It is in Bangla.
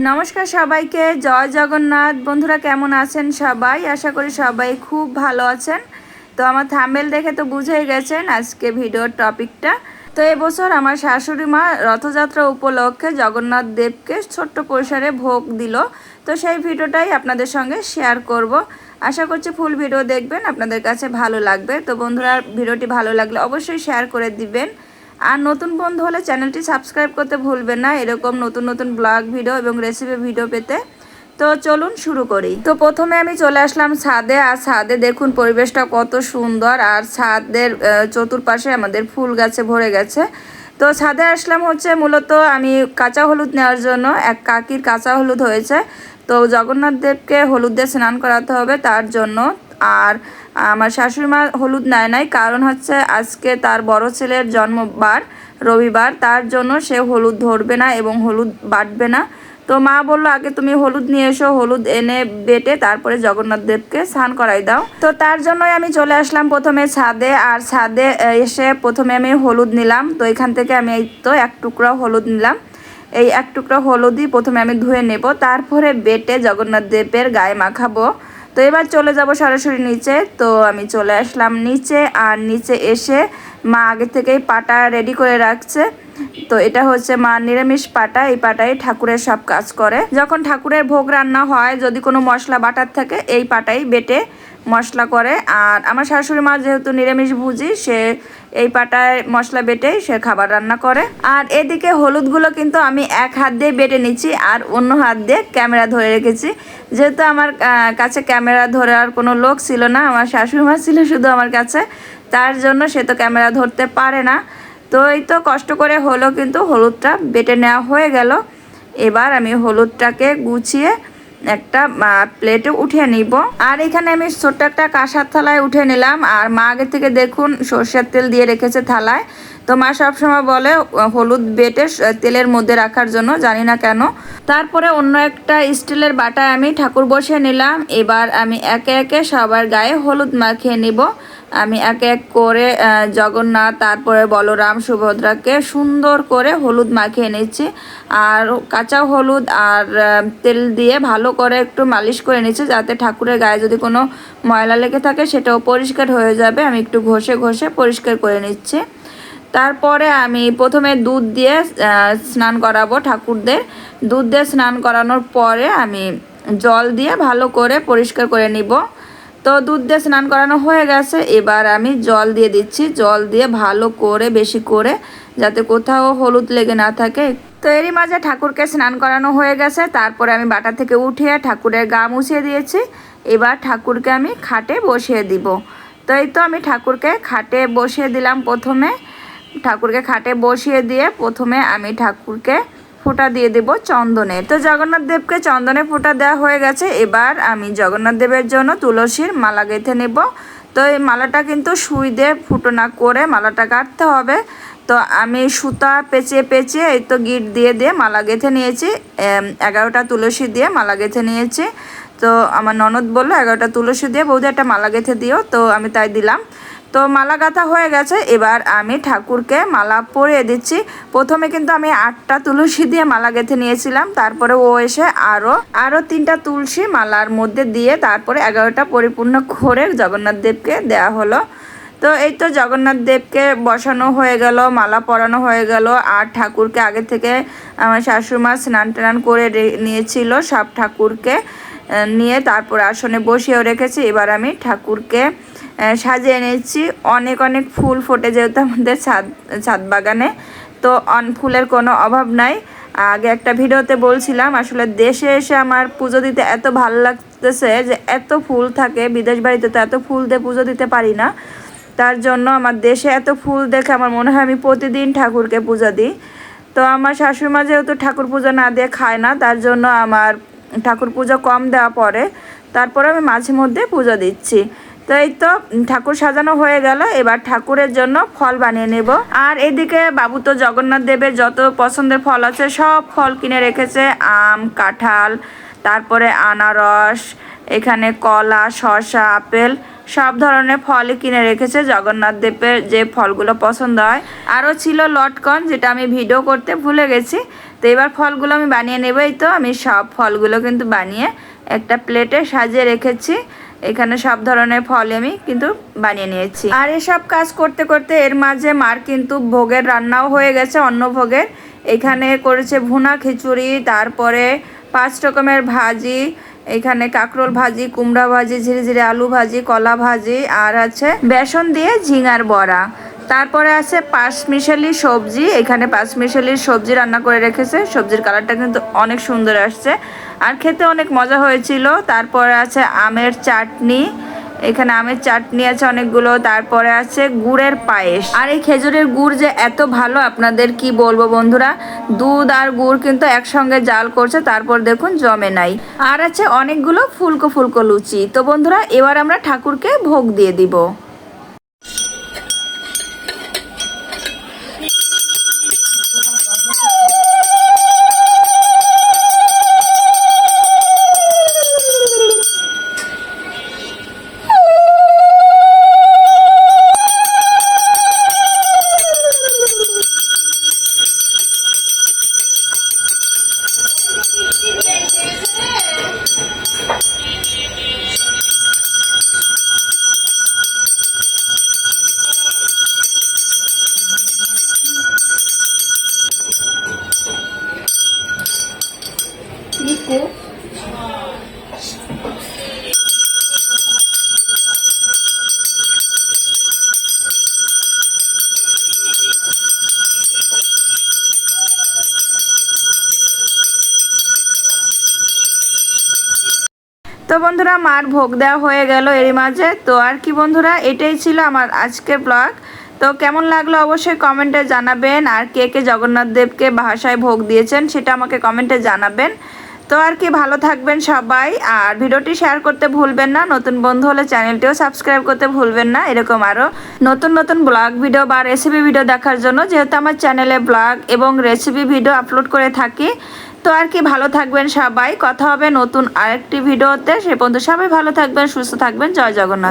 নমস্কার সবাইকে, জয় জগন্নাথ। বন্ধুরা, কেমন আছেন সবাই? আশা করি সবাই খুব ভালো আছেন। তো আমার থাম্বেল দেখে তো বুঝেই গেছেন আজকে ভিডিওর টপিকটা। তো এবছর আমার শাশুড়ি মা রথযাত্রা উপলক্ষে জগন্নাথ দেবকে ছোট্ট পরিসরে ভোগ দিল। তো সেই ভিডিওটাই আপনাদের সঙ্গে শেয়ার করব। আশা করছি ফুল ভিডিও দেখবেন, আপনাদের কাছে ভালো লাগবে। তো বন্ধুরা, ভিডিওটি ভালো লাগলে অবশ্যই শেয়ার করে দিবেন। আর নতুন বন্ধু হলে চ্যানেলটি সাবস্ক্রাইব করতে ভুলবেন না। এরকম নতুন নতুন ব্লগ ভিডিও এবং রেসিপি ভিডিও পেতে। তো চলুন শুরু করি। তো প্রথমে আমি চলে আসলাম ছাদে। আর ছাদে দেখুন পরিবেশটা কত সুন্দর। আর ছাদের চতুর্পাশে আমাদের ফুল গাছে ভরে গেছে। তো ছাদে আসলাম হচ্ছে মূলত আমি কাঁচা হলুদ নেওয়ার জন্য। এক কাকির কাঁচা হলুদ হয়েছে। তো জগন্নাথ দেবকে হলুদ দিয়ে স্নান করাতে হবে তার জন্য। আর আমার শাশুড়ি মা হলুদ নেয় নাই। কারণ হচ্ছে আজকে তার বড় ছেলের জন্মবার, রবিবার। তার জন্য সে হলুদ ধরবে না এবং হলুদ বাটবে না। তো মা বলল, আগে তুমি হলুদ নিয়ে এসো, হলুদ এনে বেটে তারপরে জগন্নাথ দেবকে স্নান করাই দাও। তো তার জন্যই আমি চলে আসলাম প্রথমে ছাদে। আর ছাদে এসে প্রথমে আমি হলুদ নিলাম। তো এখান থেকে আমি এই তো এক টুকরা হলুদ নিলাম। এই এক টুকরা হলুদই প্রথমে আমি ধুয়ে নেব। তারপরে বেটে জগন্নাথ দেবের গায়ে মাখাবো। তো এবার চলে যাব সরাসরি নিচে। তো আমি চলে আসলাম নিচে আর নিচে এসে মা আগে থেকেই পাটা রেডি করে রাখছে। তো এটা হচ্ছে মা নিরামিষ পাটা, এই পাটাই ঠাকুরের সব কাজ করে। যখন ঠাকুরের ভোগ রান্না হয়, যদি কোনো মশলা বাটার থাকে, এই পাটাই বেটে মশলা করে। আর আমার শাশুড়ি মা যেহেতু নিরামিষ ভুজি, সে এই পাটায় মশলা বেটেই সে খাবার রান্না করে। আর এদিকে হলুদগুলো কিন্তু আমি এক হাত দিয়ে বেটে নিচ্ছি, আর অন্য হাত দিয়ে ক্যামেরা ধরে রেখেছি। যেহেতু আমার কাছে ক্যামেরা ধরার কোনো লোক ছিল না, আমার শাশুড়ি মা ছিল শুধু আমার কাছে, তার জন্য সে তো ক্যামেরা ধরতে পারে না। তো এই তো কষ্ট করে হলো, কিন্তু হলুদটা বেটে নেওয়া হয়ে গেল। এবার আমি হলুদটাকে গুছিয়ে একটা প্লেটে উঠিয়ে নিব। আর এখানে আমি ছোট্ট একটা কাঁসার থালায় উঠে নিলাম। আর মা আগে থেকে দেখুন, সর্ষের তেল দিয়ে রেখেছে থালায়। তো মা সবসময় বলে হলুদ বেটে তেলের মধ্যে রাখার জন্য, জানি না কেন। তারপরে অন্য একটা স্টিলের বাটায় আমি ঠাকুর বসিয়ে নিলাম। এবার আমি একে একে সবার গায়ে হলুদ মাখিয়ে নিব। আমি এক এক করে জগন্নাথ, তারপরে বলরাম, সুভদ্রাকে সুন্দর করে হলুদ মাখিয়ে নিচ্ছি। আর কাঁচা হলুদ আর তেল দিয়ে ভালো করে একটু মালিশ করে নিচ্ছি যাতে ঠাকুরের গায়ে যদি কোনো ময়লা লেগে থাকে সেটাও পরিষ্কার হয়ে যাবে। আমি একটু ঘষে ঘষে পরিষ্কার করে নিচ্ছি। তারপরে আমি প্রথমে দুধ দিয়ে স্নান করাবো ঠাকুরদের। দুধ দিয়ে স্নান করানোর পরে আমি জল দিয়ে ভালো করে পরিষ্কার করে নিব। তো দুধ দিয়ে স্নান করানো হয়ে গেছে। এবার আমি জল দিয়ে দিচ্ছি। জল দিয়ে ভালো করে, বেশি করে, যাতে কোথাও হলুদ লেগে না থাকে। তো এরই মাঝে ঠাকুরকে স্নান করানো হয়ে গেছে। তারপরে আমি বাটা থেকে উঠিয়ে ঠাকুরের গা মুছিয়ে দিয়েছি। এবার ঠাকুরকে আমি খাটে বসিয়ে দিব। তো এই তো আমি ঠাকুরকে খাটে বসিয়ে দিলাম প্রথমে। ঠাকুরকে খাটে বসিয়ে দিয়ে প্রথমে আমি ঠাকুরকে ফোঁটা দিয়ে দেব চন্দনে। তো জগন্নাথ দেবকে চন্দনে ফোঁটা দেওয়া হয়ে গেছে। এবার আমি জগন্নাথ দেবের জন্য তুলসীর মালা গেঁথে নেব। তো এই মালাটা কিন্তু সুই দিয়ে ফুটো না করে মালাটা কাটতে হবে। তো আমি সুতা পেঁচিয়ে পেঁচিয়ে এই তো গিট দিয়ে দিয়ে মালা গেঁথে নিয়েছি। এগারোটা তুলসী দিয়ে মালা গেঁথে নিয়েছি। তো আমার ননদ বলল, এগারোটা তুলসী দিয়ে বৌদি একটা মালা গেঁথে দিও। তো আমি তাই দিলাম। তো মালা গাঁথা হয়ে গেছে। এবার আমি ঠাকুরকে মালা পরিয়ে দিচ্ছি। প্রথমে কিন্তু আমি আটটা তুলসী দিয়ে মালা গেঁথে নিয়েছিলাম। তারপরে ও এসে আরও আরও তিনটা তুলসী মালার মধ্যে দিয়ে তারপরে এগারোটা পরিপূর্ণ করে জগন্নাথ দেবকে দেওয়া হলো। তো এই তো জগন্নাথ দেবকে বসানো হয়ে গেল, মালা পরানো হয়ে গেল। আর ঠাকুরকে আগে থেকে আমার শাশুড়িমা স্নান টান করে নিয়েছিল সব ঠাকুরকে। নিয়ে তারপর আসনে বসিয়েও রেখেছি। এবার আমি ঠাকুরকে সাজিয়ে নিচ্ছি অনেক অনেক ফুল ফোটে যেহেতু আমাদের ছাদ ছাদ বাগানে। তো অন ফুলের কোনো অভাব নাই। আগে একটা ভিডিওতে বলছিলাম, আসলে দেশে এসে আমার পুজো দিতে এত ভালো লাগতেছে যে এত ফুল থাকে, বিদেশ বাড়িতে তো এত ফুল দিয়ে পুজো দিতে পারি না। তার জন্য আমার দেশে এত ফুল দেখে আমার মনে হয় আমি প্রতিদিন ঠাকুরকে পূজা দিই। তো আমার শাশুড়ি মা যেহেতু ঠাকুর পুজো না দিয়ে খায় না, তার জন্য আমার ঠাকুর পুজো কম দেওয়া পড়ে। তারপরে আমি মাঝে মধ্যে পুজো দিচ্ছি। তো এই তো ঠাকুর সাজানো হয়ে গেল, এবার ঠাকুরের জন্য ফল বানিয়ে নেব। আর এদিকে বাবু তো জগন্নাথ দেবের যত পছন্দের ফল আছে, সব ফল কিনে রেখেছে, আম, কাঁঠাল, তারপরে আনারস, এখানে কলা, শসা, আপেল, সব ধরনের ফলই কিনে রেখেছে জগন্নাথ দেবের যে ফলগুলো পছন্দ হয়। আরও ছিল লটকন, যেটা আমি ভিডিও করতে ভুলে গেছি। তো এবার ফলগুলো আমি বানিয়ে নেব এই তো, আমি সব ফলগুলো কিন্তু বানিয়ে একটা প্লেটে সাজিয়ে রেখেছি। এখানে সব ধরনের ফল আমি কিন্তু বানিয়ে নিয়েছি। আর এসব কাজ করতে করতে এর মাঝে মার কিন্তু ভোগের রান্নাও হয়ে গেছে অন্য ভোগের। এখানে করেছে ভুনা খিচুড়ি, তারপরে পাঁচ রকমের ভাজি, এখানে কাঁকরোল ভাজি, কুমড়া ভাজি ঝিরে আলু ভাজি, কলা ভাজি, আর আছে বেসন দিয়ে ঝিঙার বড়া। তারপরে আছে পাঁচমিশালি সবজি। এখানে পাঁচমিশালি সবজি রান্না করে রেখেছে। সবজির কালারটা কিন্তু অনেক সুন্দর আসছে। আর খেতে অনেক মজা হয়েছিল। তারপরে আছে আমের চাটনি। এখানে আমের চাটনি আছে অনেকগুলো। তারপরে আছে গুড়ের পায়েস। আর এই খেজুরের গুড় যে এত ভালো, আপনাদের কি বলব বন্ধুরা? দুধ আর গুড় কিন্তু একসঙ্গে জাল করছে। তারপর দেখুন জমে নাই। আর আছে অনেকগুলো ফুলকো ফুলকো লুচি। তো বন্ধুরা, এবার আমরা ঠাকুরকে ভোগ দিয়ে দিব। তো বন্ধুরা, মার ভোগ দেওয়া হয়ে গেল এরই মাঝে। তো আর কি বন্ধুরা, এটাই ছিল আমার আজকের ব্লগ তো কেমন লাগল অবশ্যই কমেন্টে জানাবেন। আর কে কে জগন্নাথ দেবকে ভাষায় ভোগ দিয়েছেন সেটা আমাকে কমেন্টে জানাবেন। তো আর কি, ভালো থাকবেন সবাই। আর ভিডিওটি শেয়ার করতে ভুলবেন না। নতুন বন্ধু হলে চ্যানেলটিও সাবস্ক্রাইব করতে ভুলবেন না। এরকম আরও নতুন নতুন ব্লগ ভিডিও বা রেসিপি ভিডিও দেখার জন্য। যেহেতু আমার চ্যানেলে ব্লগ এবং রেসিপি ভিডিও আপলোড করে থাকি তো আর কি, ভালো থাকবেন সবাই। কথা হবে নতুন আরেকটি ভিডিওতে। সে পর্যন্ত সবাই ভালো থাকবেন, সুস্থ থাকবেন। জয় জগন্নাথ।